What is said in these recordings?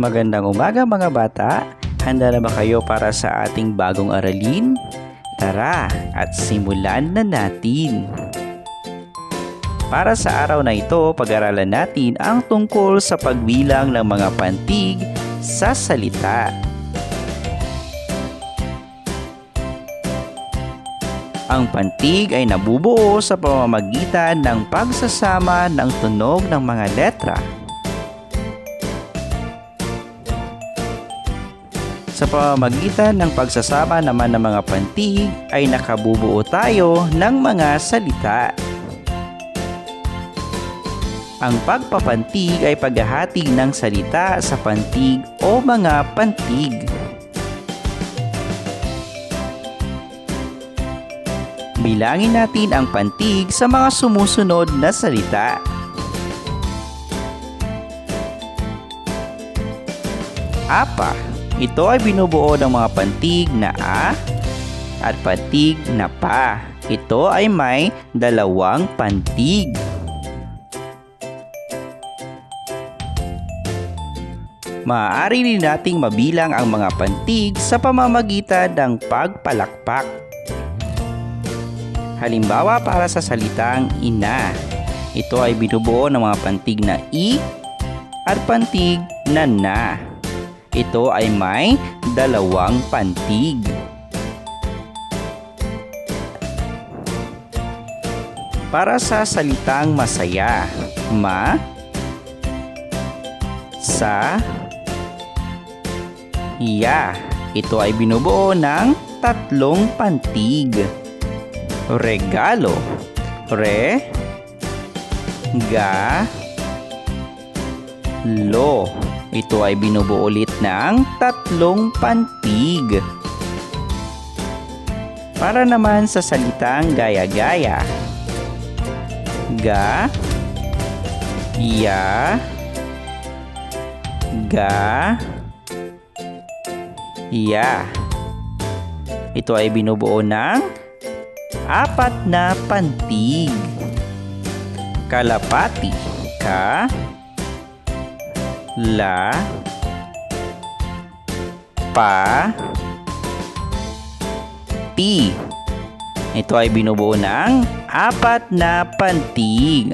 Magandang umaga mga bata. Handa na ba kayo para sa ating bagong aralin? Tara at simulan na natin. Para sa araw na ito, pag-aralan natin ang tungkol sa pagbilang ng mga pantig sa salita. Ang pantig ay nabubuo sa pamamagitan ng pagsasama ng tunog ng mga letra. Sa pamamagitan ng pagsasama naman ng mga pantig ay nakabubuo tayo ng mga salita. Ang pagpapantig ay paghahati ng salita sa pantig o mga pantig. Bilangin natin ang pantig sa mga sumusunod na salita. Apa. Ito ay binubuo ng mga pantig na a at pantig na pa. Ito ay may dalawang pantig. Maaari rin nating mabilang ang mga pantig sa pamamagitan ng pagpalakpak. Halimbawa para sa salitang ina. Ito ay binubuo ng mga pantig na i at pantig na na. Ito ay may dalawang pantig. Para sa salitang masaya, ma, sa, ya. Ito ay binubuo ng tatlong pantig regalo. Re, ga, lo. Ito ay binubuo ulit ng tatlong pantig. Para naman sa salitang gaya-gaya. Ga, ya, ga, ya. Ito ay binubuo ng apat na pantig. Kalapati. Ka. La. Pa. Ti. Ito ay binubuo ng apat na pantig.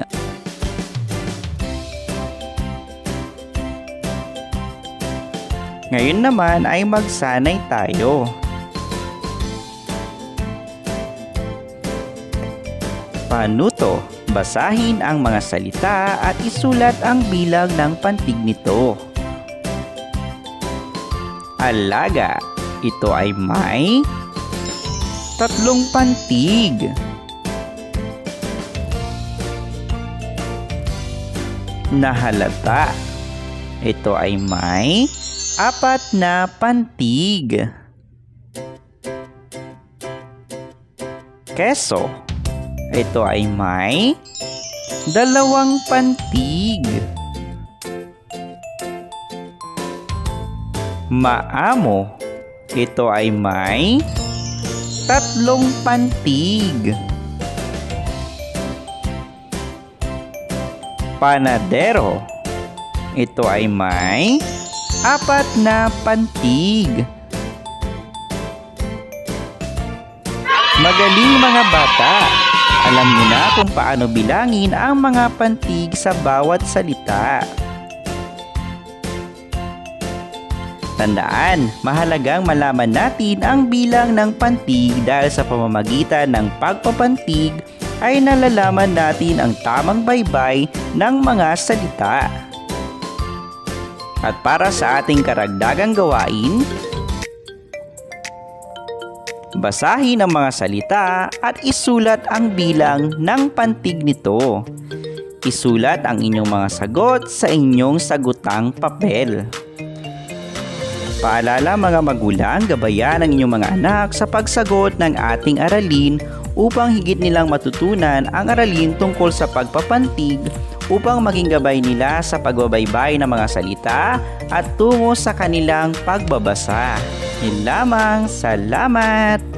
Ngayon naman ay magsanay tayo. Panuto, basahin ang mga salita at isulat ang bilang ng pantig nito. Alaga, ito ay may tatlong pantig. Nahalata, ito ay may apat na pantig. Keso, ito ay may dalawang pantig. Maamo. Ito ay may tatlong pantig. Panadero. Ito ay may apat na pantig. Magaling mga bata! Alam niyo na kung paano bilangin ang mga pantig sa bawat salita. Tandaan, mahalagang malaman natin ang bilang ng pantig dahil sa pamamagitan ng pagpapantig ay nalalaman natin ang tamang baybay ng mga salita. At para sa ating karagdagang gawain, Basahin ang mga salita at isulat ang bilang ng pantig nito. Isulat ang inyong mga sagot sa inyong sagutang papel. Paalala mga magulang, gabayan ang inyong mga anak sa pagsagot ng ating aralin upang higit nilang matutunan ang aralin tungkol sa pagpapantig upang maging gabay nila sa pagbabaybay ng mga salita at tungo sa kanilang pagbabasa. Yun lamang, salamat!